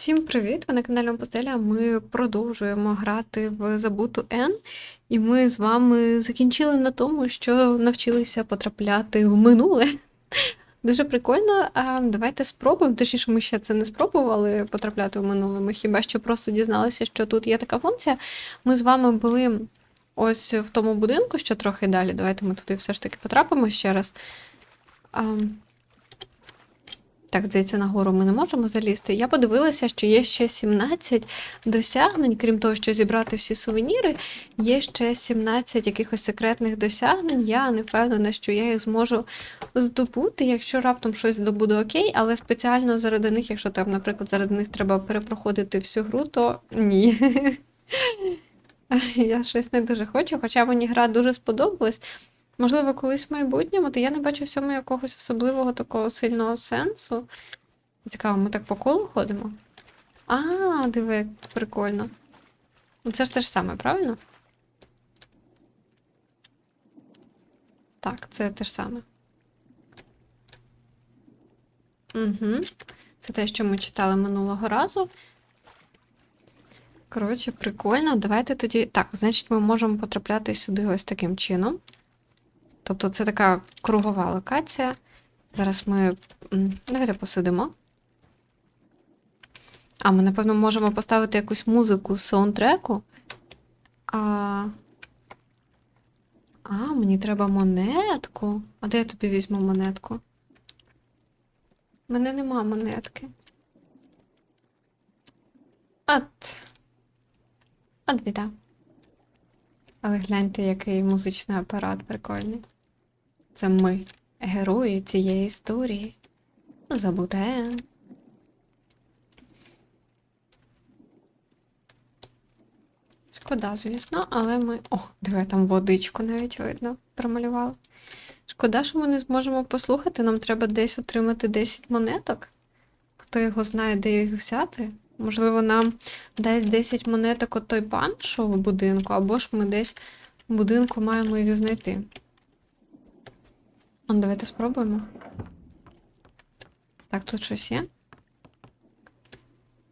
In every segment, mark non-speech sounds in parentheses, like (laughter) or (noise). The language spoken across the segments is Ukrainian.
Всім привіт! Ви на каналі Постеля. Ми продовжуємо грати в Забуту Н, і ми з вами закінчили на тому, що навчилися потрапляти в минуле. (laughs) Дуже прикольно. А давайте спробуємо. Точніше, ми ще це не спробували потрапляти в минуле. Ми хіба що просто дізналися, що тут є така функція. Ми з вами були ось в тому будинку, що трохи далі. Давайте ми туди все ж таки потрапимо ще раз. Так, здається, нагору ми не можемо залізти. Я подивилася, що є ще 17 досягнень, крім того, що зібрати всі сувеніри, є ще 17 якихось секретних досягнень. Я не впевнена, що я їх зможу здобути, якщо раптом щось здобуду окей, але спеціально заради них, якщо там, наприклад, заради них треба перепроходити всю гру, то ні. (laughs) Я щось не дуже хочу, хоча мені гра дуже сподобалась. Можливо, колись в майбутньому, то я не бачу в цьому якогось особливого такого сильного сенсу. Цікаво, ми так по колу ходимо? А, диви, прикольно. Це ж те ж саме, правильно? Так, це те ж саме. Угу. Це те, що ми читали минулого разу. Коротше, прикольно. Давайте тоді. Так, значить, ми можемо потрапляти сюди ось таким чином. Тобто це така кругова локація. Зараз ми. Давайте посидимо. А, ми, напевно, можемо поставити якусь музику з саундтреку. А, а мені треба монетку. А де я тобі візьму монетку? У мене нема монетки. От. От біда. Але гляньте, який музичний апарат прикольний. Це ми, герої цієї історії. Забуте. Шкода, звісно, але ми. О, диви, там водичку навіть видно, промалювала. Шкода, що ми не зможемо послухати. Нам треба десь отримати 10 монеток. Хто його знає, де їх взяти? Можливо, нам дасть 10 монеток от той пан, що в будинку, або ж ми десь в будинку маємо їх знайти. А, давайте спробуємо. Так, тут щось є.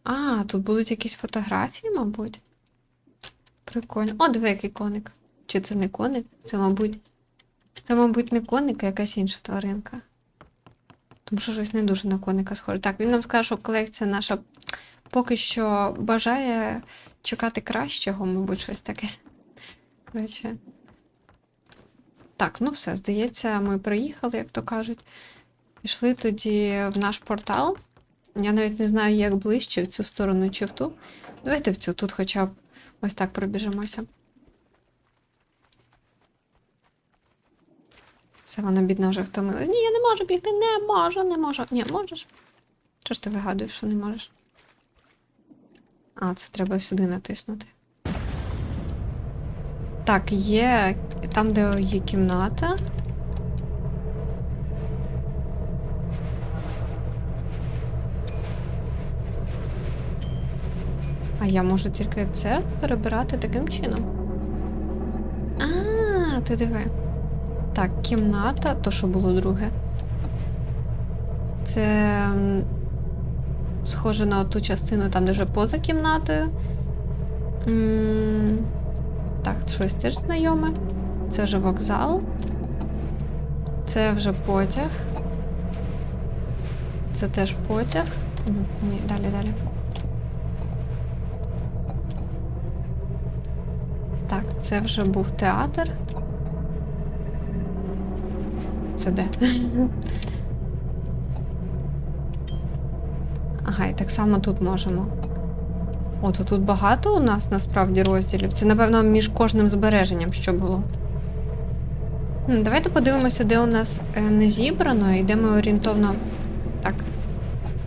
А, тут будуть якісь фотографії, мабуть. Прикольно. О, диви, який коник. Чи це не коник? Це, мабуть. Це, мабуть, не коник, а якась інша тваринка. Тому що щось не дуже на коника схоже. Так, він нам скаже, що колекція наша поки що бажає чекати кращого, мабуть, щось таке. Коротше. Так, ну все, здається, ми приїхали, як то кажуть. Пішли тоді в наш портал. Я навіть не знаю, як ближче в цю сторону чи в ту. Давайте в цю, тут хоча б ось так пробіжимося. Все, вона бідна вже втомилась. Ні, я не можу бігти, не можу, не можу. Ні, можеш? Що ж ти вигадуєш, що не можеш? А, це треба сюди натиснути. Так, є там, де є кімната. А я можу тільки це перебирати таким чином. А, ти диви. Так, кімната, то що було друге. Це схоже на ту частину, там, де вже поза кімнатою. Так, щось теж знайоме. Це вже вокзал. Це вже потяг. Це теж потяг. Ні, далі, далі. Так, це вже був театр. Це де? (laughs) Ага, і так само тут можемо. О, то тут багато у нас насправді розділів. Це, напевно, між кожним збереженням, що було. Давайте подивимося, де у нас е, не зібрано і де ми орієнтовно. Так.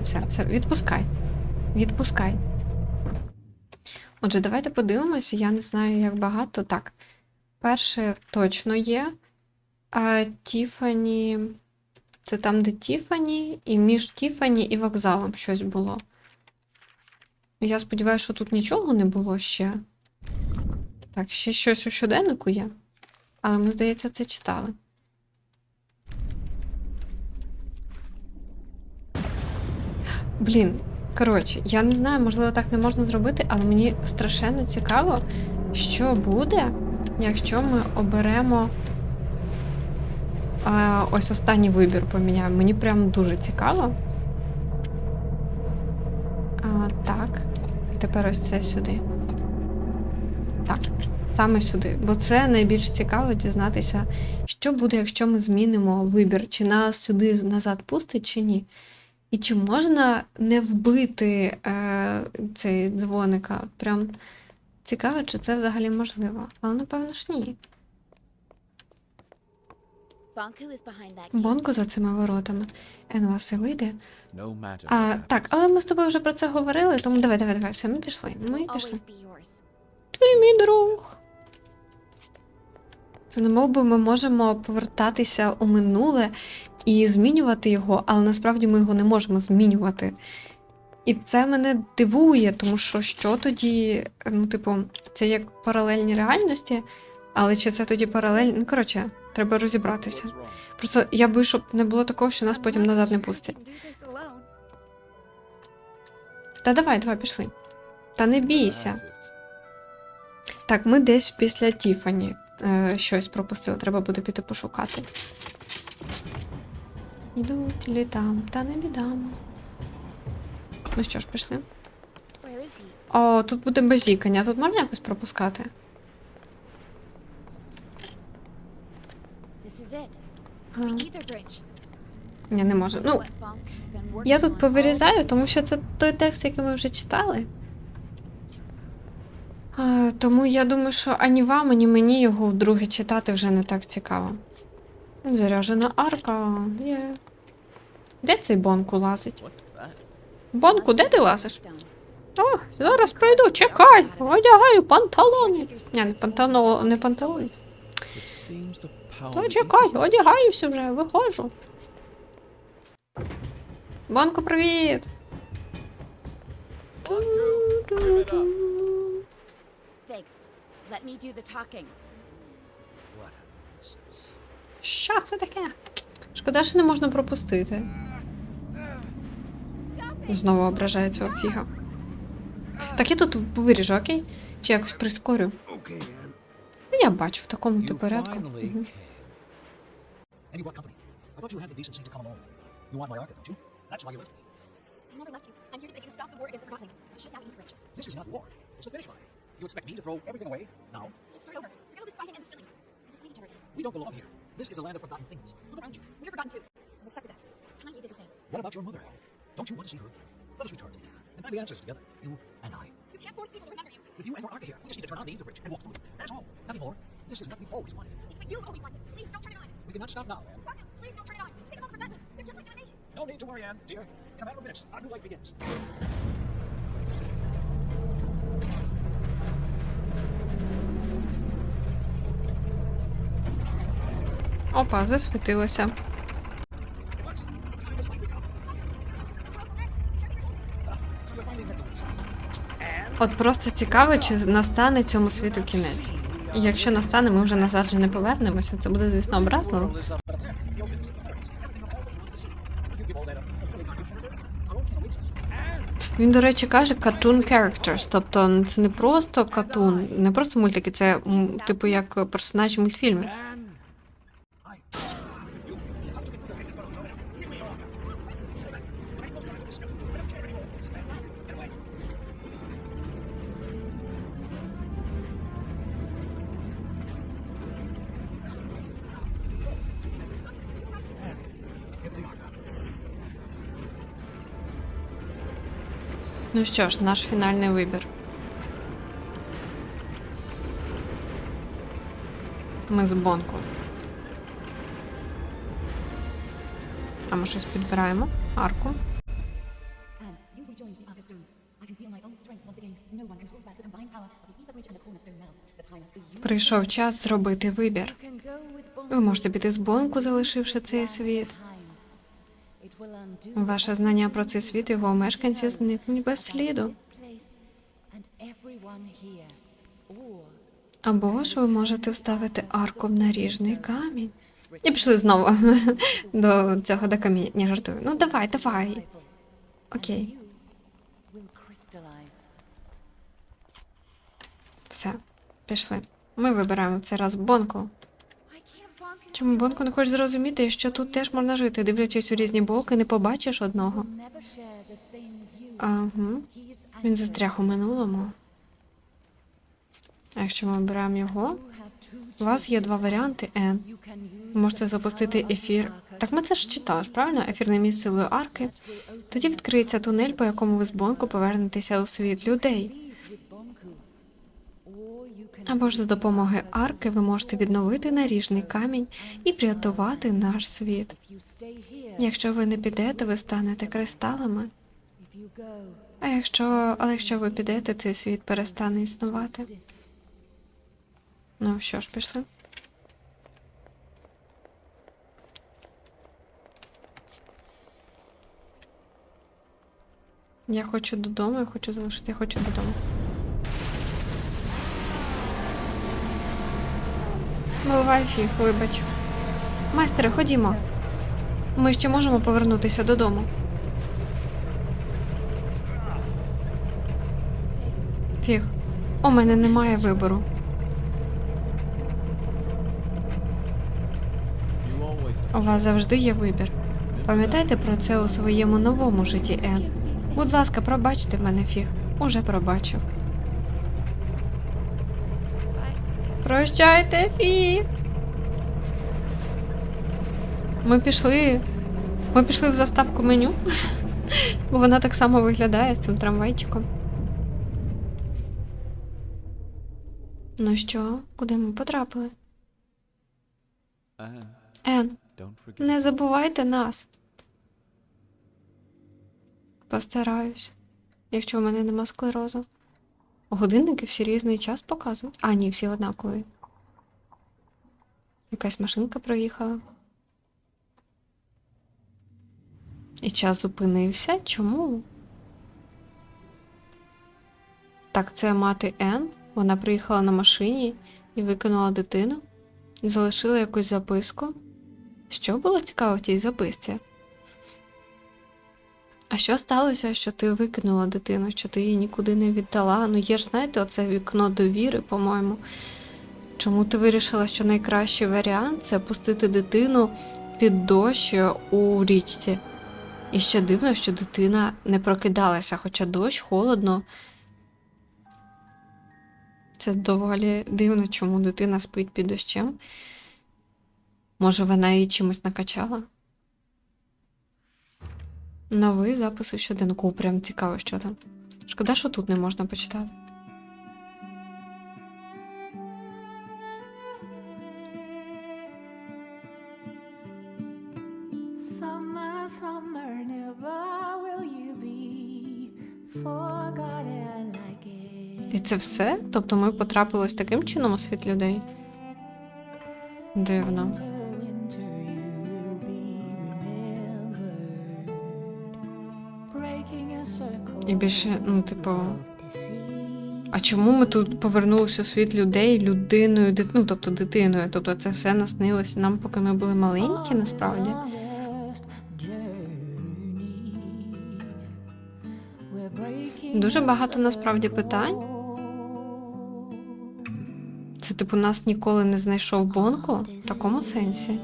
Все, все, відпускай. Відпускай. Отже, давайте подивимося. Я не знаю, як багато. Так. Перше точно є. А Тіфані. Це там, де Тіфані, і між Тіфані і вокзалом щось було. Я сподіваюся, що тут нічого не було ще. Так, ще щось у щоденнику є. Але ми, здається, це читали. Блін, Коротше, я не знаю, можливо, так не можна зробити, але мені страшенно цікаво, що буде, якщо ми оберемо. А, ось останній вибір поміняємо. Мені прям дуже цікаво. Тепер ось це сюди. Так, саме сюди. Бо це найбільш цікаво дізнатися, що буде, якщо ми змінимо вибір, чи нас сюди назад пустить, чи ні. І чи можна не вбити е, цей дзвоника? Прям цікаво, чи це взагалі можливо. Але напевно ж ні. Bonku is behind that gate. Бонко за цими воротами. Ен у вас все вийде. А, так, але ми з тобою вже про це говорили, тому давай, давай, давай, все, ми пішли. Ми пішли. Ти мій друг. Це не мов би ми можемо повертатися у минуле і змінювати його, але насправді ми його не можемо змінювати. І це мене дивує, тому що що тоді, ну, типу, це як паралельні реальності, але чи це тоді паралельні. Ну, коротше, треба розібратися. Просто я боюсь, щоб не було такого, що нас потім назад не пустять. Та давай, давай, пішли. Та не бійся. Так, ми десь після Тіфані е, щось пропустили, треба буде піти пошукати. Йдуть літам, та не бідам. Ну що ж, пішли. О, тут буде базікання, тут можна якось пропускати? This is it. Ether не можу. Ну, я тут повирізаю, тому що це той текст, який ми вже читали. А, тому я думаю, що ані вам, ані мені його вдруге читати вже не так цікаво. Заряжена арка. Є. Де цей бонку лазить? Бонку, де ти лазиш? О, зараз прийду, чекай, одягаю панталони. Ні, не пантано, не панталони. То чекай, одягаюся вже, виходжу. Бонку, привіт! Що це таке? Шкода, що не можна пропустити. Знову ображає цього фіга. Так я тут виріжу, окей? Чи якось прискорю? Я бачу в такому то порядку. came. And you brought company. I thought you had the decency to come alone. You want my Arca, don't you? That's why you left me. I never left you. I'm here to make you to stop the war against the Forgottenings. To shut down bridge. This is not war. It's the finish line. You expect me to throw everything away now? Let's start over. Forget all this fighting and distilling. We don't need each other. We don't belong here. This is a land of forgotten things. Look around you. We're forgotten too. I've accepted that. It's time you did the same. What about your mother, Anne? Don't you want to see her? Let us return to the Ether and find the answers together, you and I. You can't force people to remember you. With you and your Arca here, we just need to turn on the Ether bridge and walk through it. That's all. Nothing more. This is what we've always wanted. It's what you've always wanted. Please don't turn it on. We cannot stop now, Anne. Barker, please don't turn it on. Think about the Forgottenings. They're just like you and. No need to worry, Anne, dear. In a matter of minutes, our new life begins. Опа, засвітилося. От просто цікаво, чи настане цьому світу кінець. Якщо настане, ми вже назад же не повернемося. Це буде, звісно, образливо. Він, до речі, каже cartoon characters, тобто це не просто катун, не просто мультики, це типу як персонажі мультфільмів. Ну що ж, наш фінальний вибір. Ми з бонку. А ми щось підбираємо. Арку. Прийшов час зробити вибір. Ви можете піти з бонку, залишивши цей світ. Ваше знання про цей світ і його мешканці зникнуть без сліду. Або ж ви можете вставити арку в наріжний камінь. І пішли знову (laughs) до цього до каміння. Ні, жартую. Ну давай, давай. Окей. Все, пішли. Ми вибираємо в цей раз Бонку. Чому Бонку не хочеш зрозуміти, що тут теж можна жити, дивлячись у різні боки, не побачиш одного. Ага. Він застряг у минулому. А якщо ми обираємо його, у вас є два варіанти N. Можете запустити ефір. Так ми це ж читали, правильно? Ефірне місце арки. Тоді відкриється тунель, по якому ви з Бонку повернетеся у світ людей. Або ж за допомогою арки ви можете відновити наріжний камінь і врятувати наш світ. Якщо ви не підете, ви станете кристалами. А якщо, але якщо ви підете, цей світ перестане існувати. Ну що ж, пішли. Я хочу додому, я хочу залишити, я хочу додому. Бувай фіг, вибач. Майстере, ходімо. Ми ще можемо повернутися додому. Фіг. У мене немає вибору. У вас завжди є вибір. Пам'ятайте про це у своєму новому житті, Ен. Будь ласка, пробачте мене фіг. Уже пробачив. Прощайте, фіг. Ми пішли. Ми пішли в заставку меню. Бо вона так само виглядає з цим трамвайчиком. Ну що, куди ми потрапили? Ен, не забувайте нас. Постараюсь, якщо в мене нема склерозу. Годинники всі різний час показують. А, ні, всі однакові. Якась машинка проїхала. І час зупинився. Чому? Так, це мати Н. Вона приїхала на машині і викинула дитину. Залишила якусь записку. Що було цікаво в тій записці? А що сталося, що ти викинула дитину, що ти її нікуди не віддала? Ну, є ж, знаєте, оце вікно довіри, по-моєму. Чому ти вирішила, що найкращий варіант це пустити дитину під дощ у річці? І ще дивно, що дитина не прокидалася, хоча дощ холодно. Це доволі дивно, чому дитина спить під дощем. Може, вона її чимось накачала? Новий запис у щоденку. Прям цікаво, що там. Шкода, що тут не можна почитати. Summer, summer, never will you be forgotten like it. І це все? Тобто ми потрапили ось таким чином у світ людей? Дивно. І більше, ну, типу. А чому ми тут повернулися у світ людей людиною, дит... ну, тобто дитиною? Тобто це все наснилося нам, поки ми були маленькі, насправді. Дуже багато насправді питань. Це, типу, нас ніколи не знайшов Бонко в такому сенсі.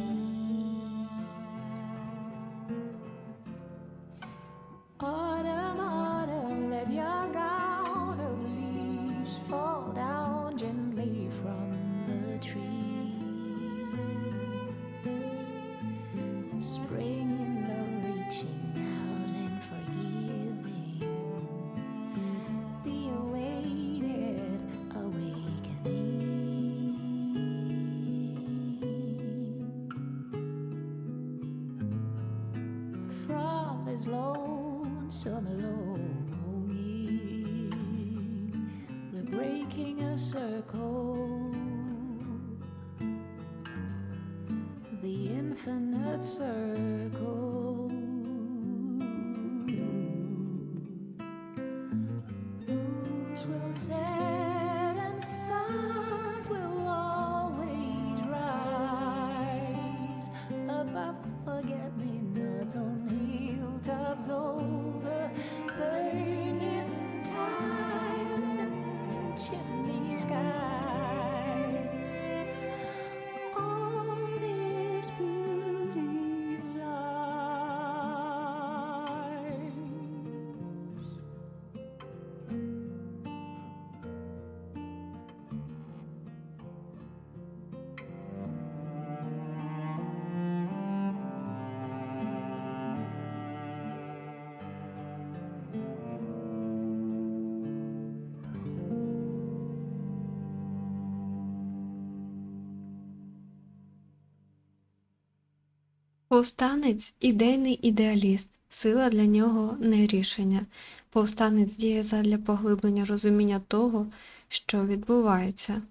Повстанець ідейний ідеаліст. Сила для нього не рішення. Повстанець діє задля поглиблення розуміння того, що відбувається.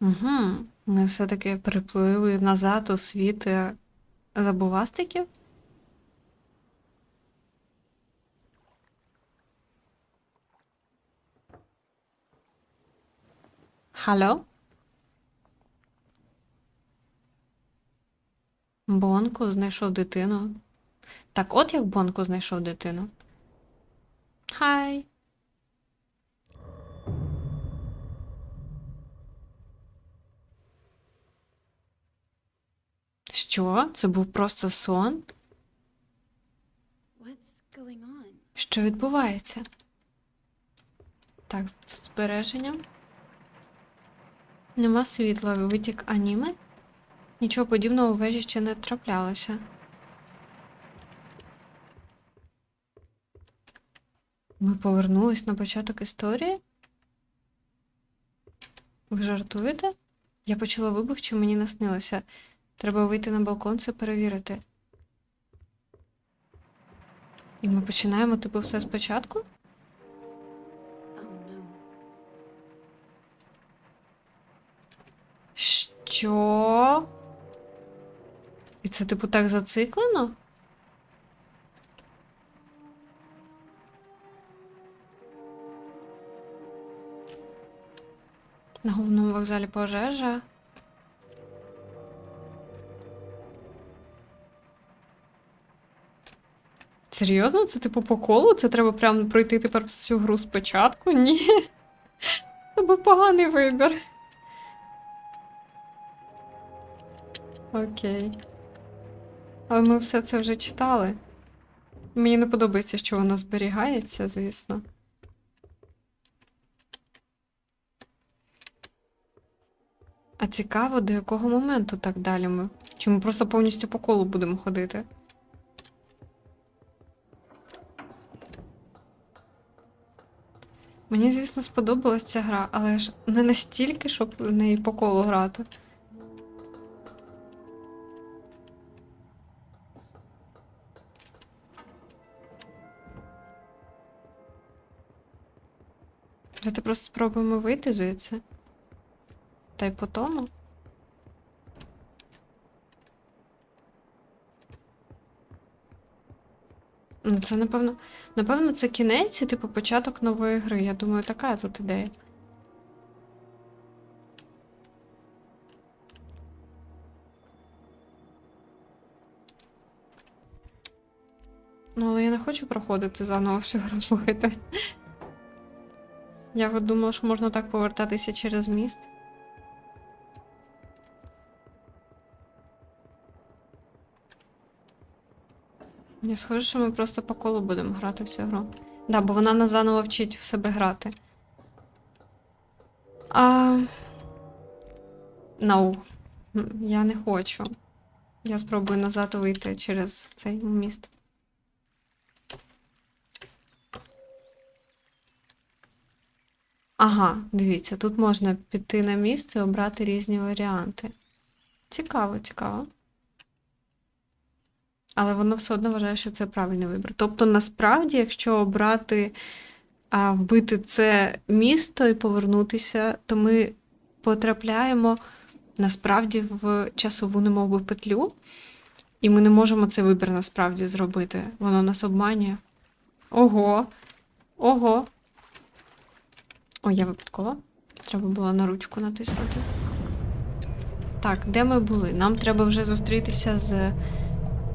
Угу. Ми все-таки приплили назад у світ забувастиків? Халло? Бонку знайшов дитину. Так от як Бонку знайшов дитину. Хай. Що? Це був просто сон? Що відбувається? Так, з збереженням. Нема світла, витік аніми. Нічого подібного у вежі ще не траплялося. Ми повернулись на початок історії? Ви жартуєте? Я почула вибух, чи мені наснилося. Треба вийти на балкон це перевірити. І ми починаємо, типу, все спочатку? Що? І це, типу, так зациклено? На головному вокзалі пожежа. Серйозно? Це типу по колу? Це треба прям пройти тепер всю гру спочатку? (laughs) Ні. Це був поганий вибір. Окей. Але ми все це вже читали. Мені не подобається, що воно зберігається, звісно. А цікаво, до якого моменту так далі ми? Чи ми просто повністю по колу будемо ходити? Мені, звісно, сподобалась ця гра, але ж не настільки, щоб в неї по колу грати. Давайте просто спробуємо вийти звідси. Та й по тому. Це напевно. Напевно, це кінець і типу початок нової гри. Я думаю, така тут ідея. Ну, але я не хочу проходити заново всю гру, слухайте. Я думала, що можна так повертатися через міст. Не схоже, що ми просто по колу будемо грати в цю гру. Да, бо вона нас заново вчить в себе грати. А... No. Я не хочу. Я спробую назад вийти через цей міст. Ага, дивіться, тут можна піти на місце і обрати різні варіанти. Цікаво, цікаво. Але воно все одно вважає, що це правильний вибір. Тобто, насправді, якщо обрати а, вбити це місто і повернутися, то ми потрапляємо насправді в часову немовби петлю, і ми не можемо цей вибір насправді зробити. Воно нас обманює. Ого! Ого! Ой, я випадково. Треба було на ручку натиснути. Так, де ми були? Нам треба вже зустрітися з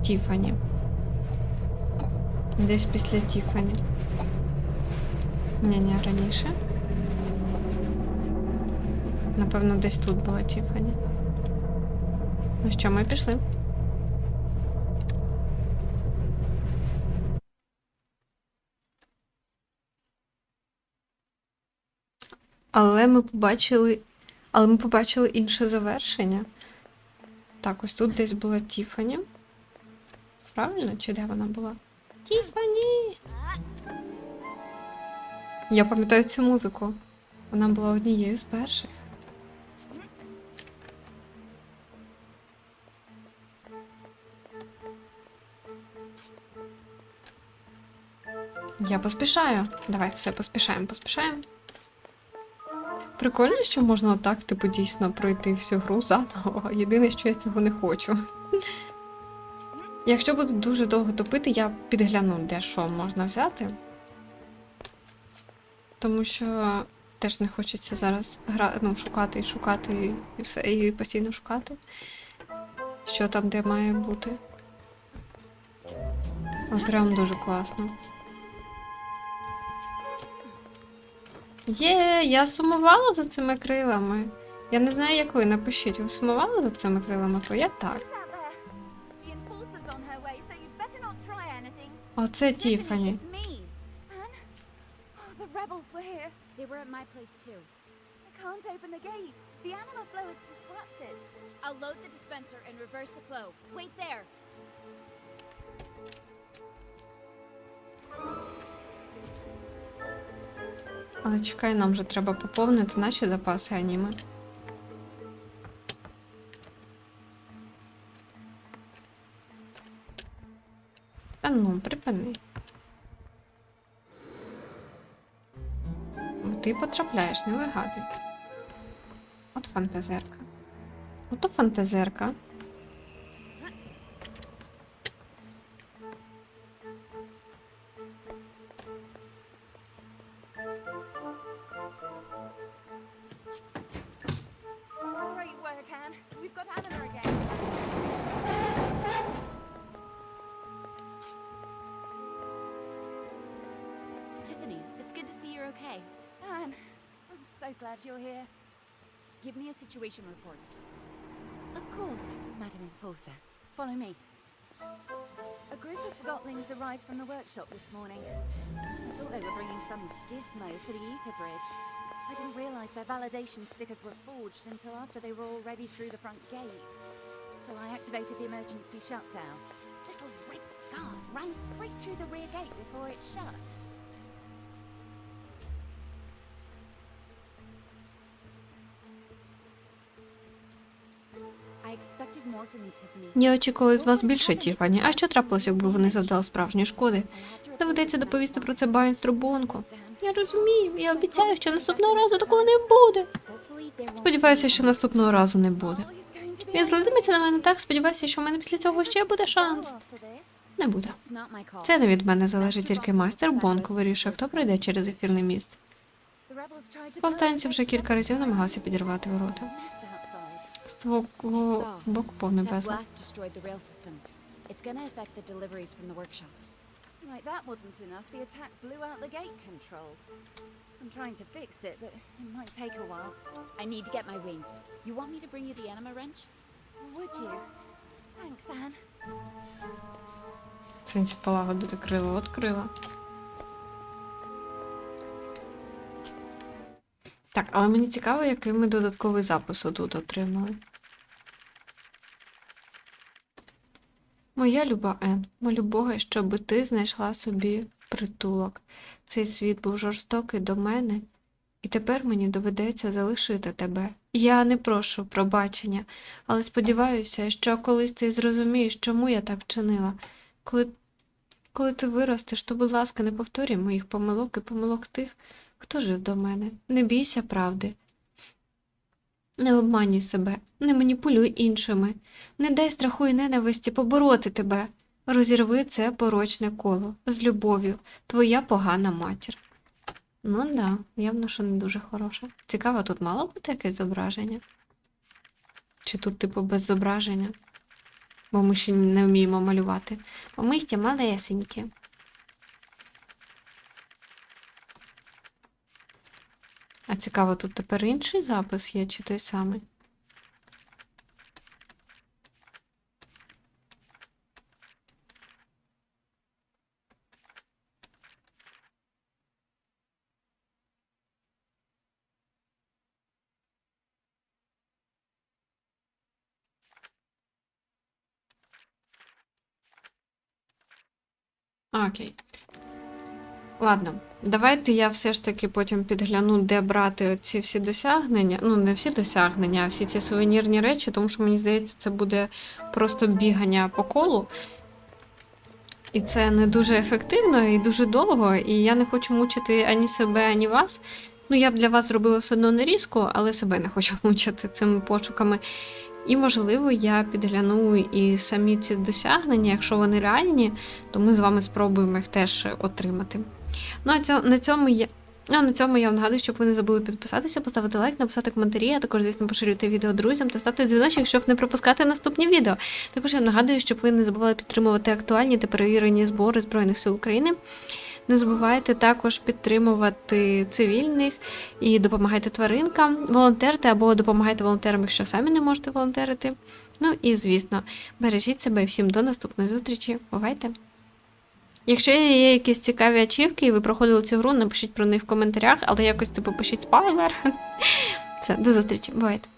Тіфані. Десь після Тіфані. Ні, ні, раніше. Напевно, десь тут була Тіфані. Ну що, ми пішли. Але ми побачили. Але ми побачили інше завершення. Так, ось тут десь була Тіфані. Правильно? Чи де вона була? Тіфані! Я пам'ятаю цю музику. Вона була однією з перших. Я поспішаю. Давай, все, поспішаємо, поспішаємо. Прикольно, що можна отак, типу, дійсно пройти всю гру заново. Єдине, що я цього не хочу. Якщо буду дуже довго топити, я підгляну, де що можна взяти. Тому що теж не хочеться зараз гра... ну, шукати і шукати і- все, і постійно шукати. Що там, де має бути. От прям дуже класно. Є, я сумувала за цими крилами. Я не знаю, як ви напишіть, ви сумували за цими крилами, то я так. Were here. They were at my place too. I can't open the gate. The animal flow is disrupted. I'll load the dispenser and reverse the flow. Wait there. Але чекай, нам вже треба поповнити наші запаси аніме. Потрапляєш, не вигадуй. От фантазерка. Ото фантазерка. Tiffany, it's good to see you're okay. Anne, I'm so glad you're here. Give me a situation report. Of course, Madam Enforcer. Follow me. A group of Gotlings arrived from the workshop this morning. I thought they were bringing some gizmo for the Ether Bridge. I didn't realise their validation stickers were forged until after they were already through the front gate. So I activated the emergency shutdown. This little red scarf ran straight through the rear gate before it shut. Я очікувала від вас більше, Тіфані. А що трапилося, якби вони завдали справжньої шкоди? Доведеться доповісти про це Байнстру Бонку. Я розумію, я обіцяю, що наступного разу такого не буде. Сподіваюся, що наступного разу не буде. Він злитиметься на мене так, сподіваюся, що в мене після цього ще буде шанс. Не буде. Це не від мене залежить, тільки майстер Бонку вирішує, хто пройде через ефірний міст. Повстанці вже кілька разів намагалися підірвати ворота. Mess outside. З твого боку повний That безлад. blast destroyed the rail system. It's gonna affect the deliveries from the workshop. Like that wasn't enough. The attack blew out the gate control. I'm trying to fix it, but it might take a while. I need to get my wings. You want me to bring you the anima wrench? Would you? Thanks, Anne. В Сенсі полагодити крило, от Так, але мені цікаво, який ми додатковий запис тут отримали. Моя люба Ен, молю Бога, щоб ти знайшла собі притулок. Цей світ був жорстокий до мене, і тепер мені доведеться залишити тебе. Я не прошу пробачення, але сподіваюся, що колись ти зрозумієш, чому я так вчинила. Коли, коли ти виростеш, то, будь ласка, не повторюй моїх помилок і помилок тих, хто жив до мене. Не бійся правди. Не обманюй себе, не маніпулюй іншими, не дай страху і ненависті побороти тебе. Розірви це порочне коло з любов'ю, твоя погана матір. Ну да, явно, що не дуже хороше. Цікаво, тут мало бути якесь зображення? Чи тут, типу, без зображення? Бо ми ще не вміємо малювати. Бо ми малесенькі. А цікаво, тут тепер інший запис є, чи той самий? Окей. Ладно, давайте я все ж таки потім підгляну, де брати ці всі досягнення. Ну, не всі досягнення, а всі ці сувенірні речі, тому що мені здається, це буде просто бігання по колу. І це не дуже ефективно і дуже довго, і я не хочу мучити ані себе, ані вас. Ну, я б для вас зробила все одно нарізку, але себе не хочу (laughs) мучити цими пошуками. І, можливо, я підгляну і самі ці досягнення, якщо вони реальні, то ми з вами спробуємо їх теж отримати. Ну, а на цьому я. А на цьому я вам нагадую, щоб ви не забули підписатися, поставити лайк, написати коментарі, а також, звісно, поширювати відео друзям та ставити дзвіночок, щоб не пропускати наступні відео. Також я нагадую, щоб ви не забували підтримувати актуальні та перевірені збори Збройних сил України. Не забувайте також підтримувати цивільних і допомагайте тваринкам, волонтерте або допомагайте волонтерам, якщо самі не можете волонтерити. Ну і звісно, бережіть себе і всім до наступної зустрічі. Бувайте! Якщо є якісь цікаві ачівки і ви проходили цю гру, напишіть про них в коментарях, але якось типу пишіть спойлер. (laughs) Все, до зустрічі, бувайте!